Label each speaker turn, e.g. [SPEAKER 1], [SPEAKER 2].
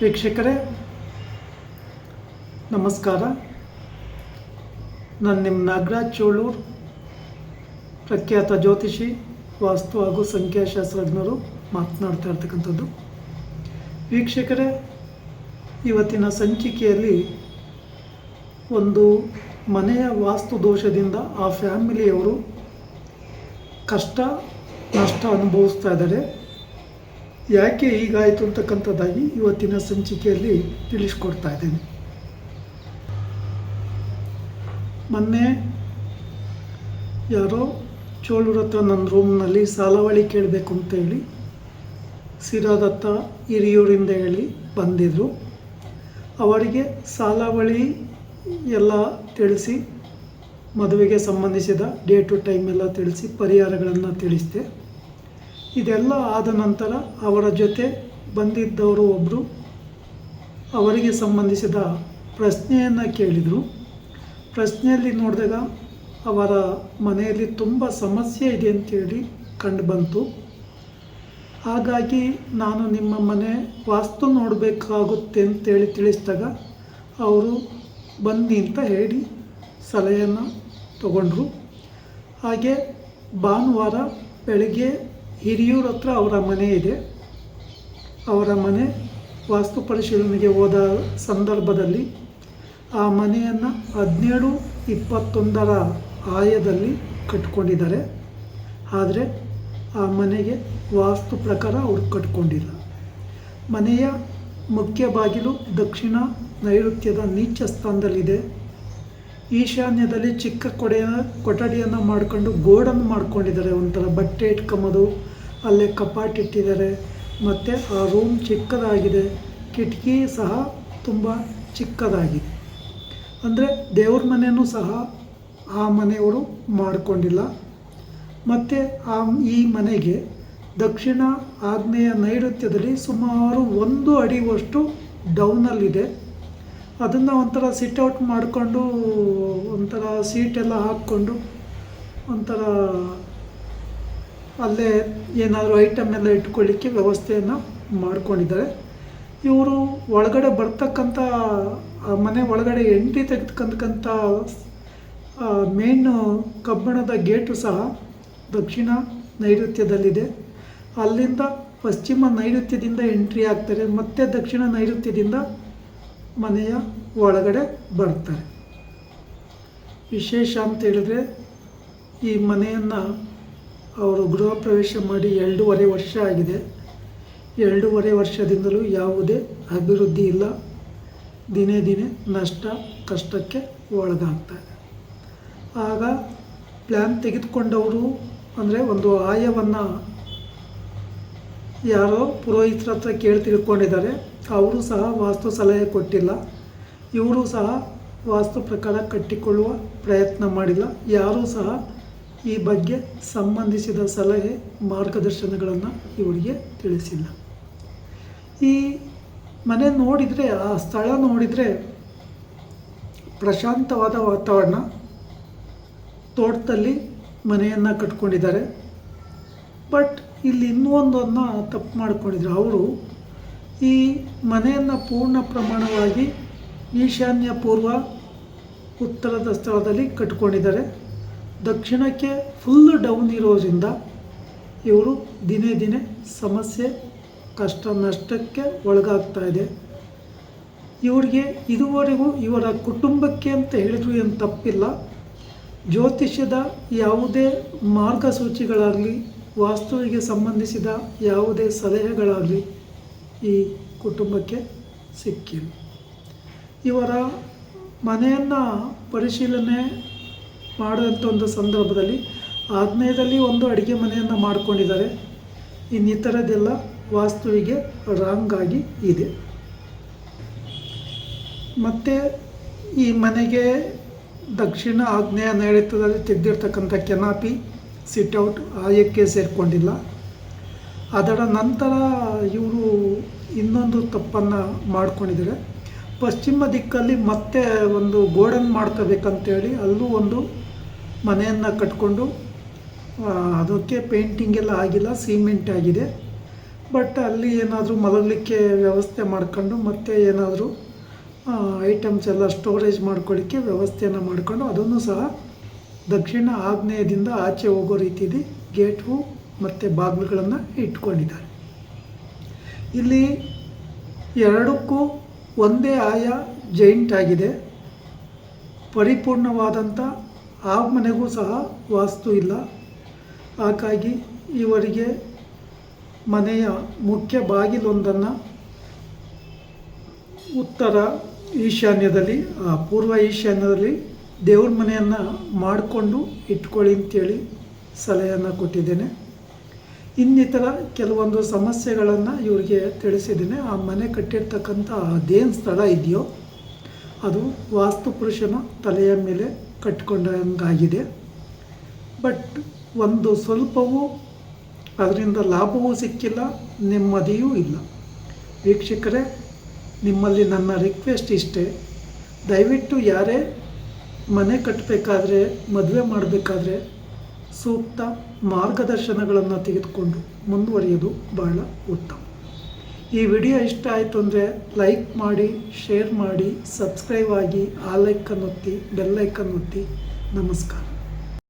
[SPEAKER 1] ವೀಕ್ಷಕರೇ, ನಮಸ್ಕಾರ. ನಾನು ನಿಮ್ಮ ನಾಗರಾಜ್ ಚೋಳೂರ್, ಪ್ರಖ್ಯಾತ ಜ್ಯೋತಿಷಿ, ವಾಸ್ತು ಹಾಗೂ ಸಂಖ್ಯಾಶಾಸ್ತ್ರಜ್ಞರು ಮಾತನಾಡ್ತಾ ಇರ್ತಕ್ಕಂಥದ್ದು. ವೀಕ್ಷಕರೇ, ಇವತ್ತಿನ ಸಂಚಿಕೆಯಲ್ಲಿ ಒಂದು ಮನೆಯ ವಾಸ್ತು ದೋಷದಿಂದ ಆ ಫ್ಯಾಮಿಲಿಯವರು ಕಷ್ಟ, ನಷ್ಟ ಅನುಭವಿಸ್ತಾ ಇದ್ದಾರೆ. ಯಾಕೆ ಹೀಗಾಯಿತು ಅಂತಕ್ಕಂಥದ್ದಾಗಿ ಇವತ್ತಿನ ಸಂಚಿಕೆಯಲ್ಲಿ ತಿಳಿಸ್ಕೊಡ್ತಾ ಇದ್ದೇನೆ. ಮೊನ್ನೆ ಯಾರೋ ಚೋಳೂರ ಹತ್ರ ನನ್ನ ರೂಮ್ನಲ್ಲಿ ಸಾಲವಳಿ ಕೇಳಬೇಕು ಅಂತೇಳಿ ಸಿರಾದತ್ತ ಹಿರಿಯೂರಿಂದ ಹೇಳಿ ಬಂದಿದ್ದರು ಅವರಿಗೆ ಸಾಲವಳಿ ಎಲ್ಲ ತಿಳಿಸಿ, ಮದುವೆಗೆ ಸಂಬಂಧಿಸಿದ ಡೇ ಟು ಟೈಮ್ ಎಲ್ಲ ತಿಳಿಸಿ, ಪರಿಹಾರಗಳನ್ನು ತಿಳಿಸಿದೆ. ಇದೆಲ್ಲ ಆದ ನಂತರ ಅವರ ಜೊತೆ ಬಂದಿದ್ದವರು ಒಬ್ಬರು ಅವರಿಗೆ ಸಂಬಂಧಿಸಿದ ಪ್ರಶ್ನೆಯನ್ನು ಕೇಳಿದರು. ಪ್ರಶ್ನೆಯಲ್ಲಿ ನೋಡಿದಾಗ ಅವರ ಮನೆಯಲ್ಲಿ ತುಂಬ ಸಮಸ್ಯೆ ಇದೆ ಅಂತೇಳಿ ಕಂಡು ಬಂತು. ಹಾಗಾಗಿ ನಾನು ನಿಮ್ಮ ಮನೆ ವಾಸ್ತು ನೋಡಬೇಕಾಗುತ್ತೆ ಅಂತೇಳಿ ತಿಳಿಸಿದಾಗ ಅವರು ಬನ್ನಿ ಅಂತ ಹೇಳಿ ಸಲಹೆಯನ್ನು ತಗೊಂಡ್ರು. ಹಾಗೆ ಭಾನುವಾರ ಬೆಳಗ್ಗೆ ಹಿರಿಯೂರ ಹತ್ರ ಅವರ ಮನೆ ಇದೆ. ಅವರ ಮನೆ ವಾಸ್ತು ಪರಿಶೀಲನೆಗೆ ಹೋದ ಸಂದರ್ಭದಲ್ಲಿ ಆ ಮನೆಯನ್ನು ಹದಿನೇಳು ಇಪ್ಪತ್ತೊಂದರ ಆಯದಲ್ಲಿ ಕಟ್ಕೊಂಡಿದ್ದಾರೆ. ಆದರೆ ಆ ಮನೆಗೆ ವಾಸ್ತು ಪ್ರಕಾರ ಅವರು ಕಟ್ಕೊಂಡಿಲ್ಲ. ಮನೆಯ ಮುಖ್ಯ ಬಾಗಿಲು ದಕ್ಷಿಣ ನೈಋತ್ಯದ ನೀಚ ಸ್ಥಾನದಲ್ಲಿದೆ ಈಶಾನ್ಯದಲ್ಲಿ ಚಿಕ್ಕ ಕೊಡೆಯ ಕೊಠಡಿಯನ್ನು ಮಾಡಿಕೊಂಡು ಗೋಡನ್ನು ಮಾಡ್ಕೊಂಡಿದ್ದಾರೆ. ಒಂಥರ ಬಟ್ಟೆ ಇಟ್ಕೊಂಬೋದು, ಅಲ್ಲೇ ಕಪಾಟ್ ಇಟ್ಟಿದ್ದಾರೆ. ಮತ್ತು ಆ ರೂಮ್ ಚಿಕ್ಕದಾಗಿದೆ. ಕಿಟಕಿ ಸಹ ತುಂಬ ಚಿಕ್ಕದಾಗಿದೆ. ಅಂದರೆ ದೇವ್ರ ಮನೆಯೂ ಸಹ ಆ ಮನೆಯವರು ಮಾಡಿಕೊಂಡಿಲ್ಲ. ಮತ್ತು ಆ ಈ ಮನೆಗೆ ದಕ್ಷಿಣ ಆಗ್ನೇಯ ನೈಋತ್ಯದಲ್ಲಿ ಸುಮಾರು ಒಂದು ಅಡಿವಷ್ಟು ಡೌನಲ್ಲಿದೆ. ಅದನ್ನು ಒಂಥರ ಸಿಟ್ಔಟ್ ಮಾಡಿಕೊಂಡು, ಒಂಥರ ಸೀಟೆಲ್ಲ ಹಾಕ್ಕೊಂಡು, ಒಂಥರ ಅಲ್ಲೇ ಏನಾದರೂ ಐಟಮ್ ಎಲ್ಲ ಇಟ್ಕೊಳ್ಳಿಕ್ಕೆ ವ್ಯವಸ್ಥೆಯನ್ನು ಮಾಡ್ಕೊಂಡಿದ್ದಾರೆ. ಇವರು ಒಳಗಡೆ ಬರ್ತಕ್ಕಂಥ ಮನೆ ಒಳಗಡೆ ಎಂಟ್ರಿ ತೆಗೆದುಕೊಂಡ್ಕಂಥ ಮೇನ್ ಕಬ್ಬಿಣದ ಗೇಟು ಸಹ ದಕ್ಷಿಣ ನೈಋತ್ಯದಲ್ಲಿದೆ. ಅಲ್ಲಿಂದ ಪಶ್ಚಿಮ ನೈಋತ್ಯದಿಂದ ಎಂಟ್ರಿ ಆಗ್ತಾರೆ, ಮತ್ತೆ ದಕ್ಷಿಣ ನೈಋತ್ಯದಿಂದ ಮನೆಯ ಒಳಗಡೆ ಬರ್ತಾರೆ. ವಿಶೇಷ ಅಂತ ಹೇಳಿದ್ರೆ ಈ ಮನೆಯನ್ನು ಅವರು ಗೃಹ ಪ್ರವೇಶ ಮಾಡಿ ಎರಡೂವರೆ ವರ್ಷ ಆಗಿದೆ. ಎರಡೂವರೆ ವರ್ಷದಿಂದಲೂ ಯಾವುದೇ ಅಭಿವೃದ್ಧಿ ಇಲ್ಲ. ದಿನೇ ದಿನೇ ನಷ್ಟ, ಕಷ್ಟಕ್ಕೆ ಒಳಗಾಗ್ತಾರೆ. ಆಗ ಪ್ಲ್ಯಾನ್ ತೆಗೆದುಕೊಂಡವರು ಅಂದರೆ ಒಂದು ಆಯವನ್ನು ಯಾರೋ ಪುರೋಹಿತರ ಹತ್ರ ಕೇಳಿ ತಿಳ್ಕೊಂಡಿದ್ದಾರೆ. ಅವರು ಸಹ ವಾಸ್ತು ಸಲಹೆ ಕೊಟ್ಟಿಲ್ಲ. ಇವರು ಸಹ ವಾಸ್ತು ಪ್ರಕಾರ ಕಟ್ಟಿಕೊಳ್ಳುವ ಪ್ರಯತ್ನ ಮಾಡಿಲ್ಲ. ಯಾರೂ ಸಹ ಈ ಬಗ್ಗೆ ಸಂಬಂಧಿಸಿದ ಸಲಹೆ ಮಾರ್ಗದರ್ಶನಗಳನ್ನು ಇವರಿಗೆ ತಿಳಿಸಿಲ್ಲ. ಈ ಮನೆ ನೋಡಿದರೆ, ಆ ಸ್ಥಳ ನೋಡಿದರೆ ಪ್ರಶಾಂತವಾದ ವಾತಾವರಣ ತೋಟದಲ್ಲಿ ಮನೆಯನ್ನು ಕಟ್ಕೊಂಡಿದ್ದಾರೆ. ಬಟ್ ಇಲ್ಲಿ ಇನ್ನೂ ತಪ್ಪು ಮಾಡಿಕೊಂಡಿದ್ರು. ಅವರು ಈ ಮನೆಯನ್ನು ಪೂರ್ಣ ಪ್ರಮಾಣವಾಗಿ ಈಶಾನ್ಯ ಪೂರ್ವ ಉತ್ತರದ ಸ್ಥಳದಲ್ಲಿ ಕಟ್ಕೊಂಡಿದ್ದಾರೆ. ದಕ್ಷಿಣಕ್ಕೆ ಫುಲ್ ಡೌನ್ ಇರೋದ್ರಿಂದ ಇವರು ದಿನೇ ದಿನೇ ಸಮಸ್ಯೆ, ಕಷ್ಟ, ನಷ್ಟಕ್ಕೆ ಒಳಗಾಗ್ತಾ ಇದೆ. ಇವರಿಗೆ ಇದುವರೆಗೂ ಇವರ ಕುಟುಂಬಕ್ಕೆ ಅಂತ ಹೇಳಿದ್ರು ಏನು ತಪ್ಪಿಲ್ಲ. ಜ್ಯೋತಿಷ್ಯದ ಯಾವುದೇ ಮಾರ್ಗಸೂಚಿಗಳಾಗಲಿ ವಾಸ್ತುವಿಗೆ ಸಂಬಂಧಿಸಿದ ಯಾವುದೇ ಸಲಹೆಗಳಾಗಲಿ ಈ ಕುಟುಂಬಕ್ಕೆ ಸಿಕ್ಕಿಲ್ಲ. ಇವರ ಮನೆಯನ್ನು ಪರಿಶೀಲನೆ ಮಾಡುವಂಥ ಒಂದು ಸಂದರ್ಭದಲ್ಲಿ ಆಗ್ನೇಯದಲ್ಲಿ ಒಂದು ಅಡುಗೆ ಮನೆಯನ್ನು ಮಾಡಿಕೊಂಡಿದ್ದಾರೆ. ಇನ್ನಿತರದೆಲ್ಲ ವಾಸ್ತುವಿಗೆ ರಾಂಗ್ ಆಗಿ ಇದೆ. ಮತ್ತು ಈ ಮನೆಗೆ ದಕ್ಷಿಣ ಆಗ್ನೇಯ ನೈಋತ್ಯದಲ್ಲಿ ತೆಗೆದಿರ್ತಕ್ಕಂಥ ಕೆನಾಪಿ. ಸಿಟ್ಔಟ್ ಆಯಕ್ಕೆ ಸೇರಿಕೊಂಡಿಲ್ಲ. ಅದರ ನಂತರ ಇವರು ಇನ್ನೊಂದು ತಪ್ಪನ್ನು ಮಾಡ್ಕೊಂಡಿದ್ದಾರೆ. ಪಶ್ಚಿಮ ದಿಕ್ಕಲ್ಲಿ ಮತ್ತೆ ಒಂದು ಗೋಡನ್ ಮಾಡ್ಕೋಬೇಕಂತೇಳಿ ಅಲ್ಲೂ ಒಂದು ಮನೆಯನ್ನು ಕಟ್ಕೊಂಡು ಅದಕ್ಕೆ ಪೇಂಟಿಂಗ್ ಎಲ್ಲ ಆಗಿಲ್ಲ ಸಿಮೆಂಟ್ ಆಗಿದೆ. ಬಟ್ ಅಲ್ಲಿ ಏನಾದರೂ ಮಲಗಲಿಕ್ಕೆ ವ್ಯವಸ್ಥೆ ಮಾಡ್ಕೊಂಡು, ಮತ್ತೆ ಏನಾದರೂ ಐಟಮ್ಸ್ ಎಲ್ಲ ಸ್ಟೋರೇಜ್ ಮಾಡ್ಕೊಳ್ಳಿಕ್ಕೆ ವ್ಯವಸ್ಥೆಯನ್ನು ಮಾಡಿಕೊಂಡು, ಅದನ್ನು ಸಹ ದಕ್ಷಿಣ ಆಗ್ನೇಯದಿಂದ ಆಚೆ ಹೋಗೋ ರೀತಿಯಲ್ಲಿ ಗೇಟು ಮತ್ತು ಬಾಗಿಲುಗಳನ್ನು ಇಟ್ಕೊಂಡಿದ್ದಾರೆ. ಇಲ್ಲಿ ಎರಡಕ್ಕೂ ಒಂದೇ ಆಯ ಜೈಂಟ್ ಆಗಿದೆ. ಪರಿಪೂರ್ಣವಾದಂಥ ಆ ಮನೆಗೂ ಸಹ ವಾಸ್ತು ಇಲ್ಲ. ಹಾಗಾಗಿ ಇವರಿಗೆ ಮನೆಯ ಮುಖ್ಯ ಬಾಗಿಲೊಂದನ್ನು ಉತ್ತರ ಈಶಾನ್ಯದಲ್ಲಿ ಪೂರ್ವ ಈಶಾನ್ಯದಲ್ಲಿ ದೇವ್ರ ಮನೆಯನ್ನು ಮಾಡಿಕೊಂಡು ಇಟ್ಕೊಳ್ಳಿ ಅಂತೇಳಿ ಸಲಹೆಯನ್ನು ಕೊಟ್ಟಿದ್ದೇನೆ. ಇನ್ನಿತರ ಕೆಲವೊಂದು ಸಮಸ್ಯೆಗಳನ್ನು ಇವರಿಗೆ ತಿಳಿಸಿದ್ದೇನೆ. ಆ ಮನೆ ಕಟ್ಟಿರ್ತಕ್ಕಂಥ ಅದೇನು ಸ್ಥಳ ಇದೆಯೋ, ಅದು ವಾಸ್ತು ಪುರುಷನ ತಲೆಯ ಮೇಲೆ ಕಟ್ಕೊಂಡಂಗಾಗಿದೆ. ಬಟ್ ಒಂದು ಸ್ವಲ್ಪವೂ ಅದರಿಂದ ಲಾಭವೂ ಸಿಕ್ಕಿಲ್ಲ, ನೆಮ್ಮದಿಯೂ ಇಲ್ಲ. ವೀಕ್ಷಕರೇ, ನಿಮ್ಮಲ್ಲಿ ನನ್ನ ರಿಕ್ವೆಸ್ಟ್ ಇಷ್ಟೇ. ದಯವಿಟ್ಟು ಯಾರೇ ಮನೆ ಕಟ್ಟಬೇಕಾದ್ರೆ ಮದುವೆ ಮಾಡಬೇಕಾದ್ರೆ ಸೂಕ್ತ ಮಾರ್ಗದರ್ಶನಗಳನ್ನು ತೆಗೆದುಕೊಂಡು ಮುಂದುವರಿಯೋದು ಬಹಳ ಉತ್ತಮ. ಈ ವಿಡಿಯೋ ಇಷ್ಟ ಆಯಿತು ಅಂದರೆ ಲೈಕ್ ಮಾಡಿ, ಶೇರ್ ಮಾಡಿ, ಸಬ್ಸ್ಕ್ರೈಬ್ ಆಗಿ, ಆ ಲೈಕನ್ನು ಒತ್ತಿ ಬೆಲ್ಲೈಕನ್ನು ಒತ್ತಿ. ನಮಸ್ಕಾರ.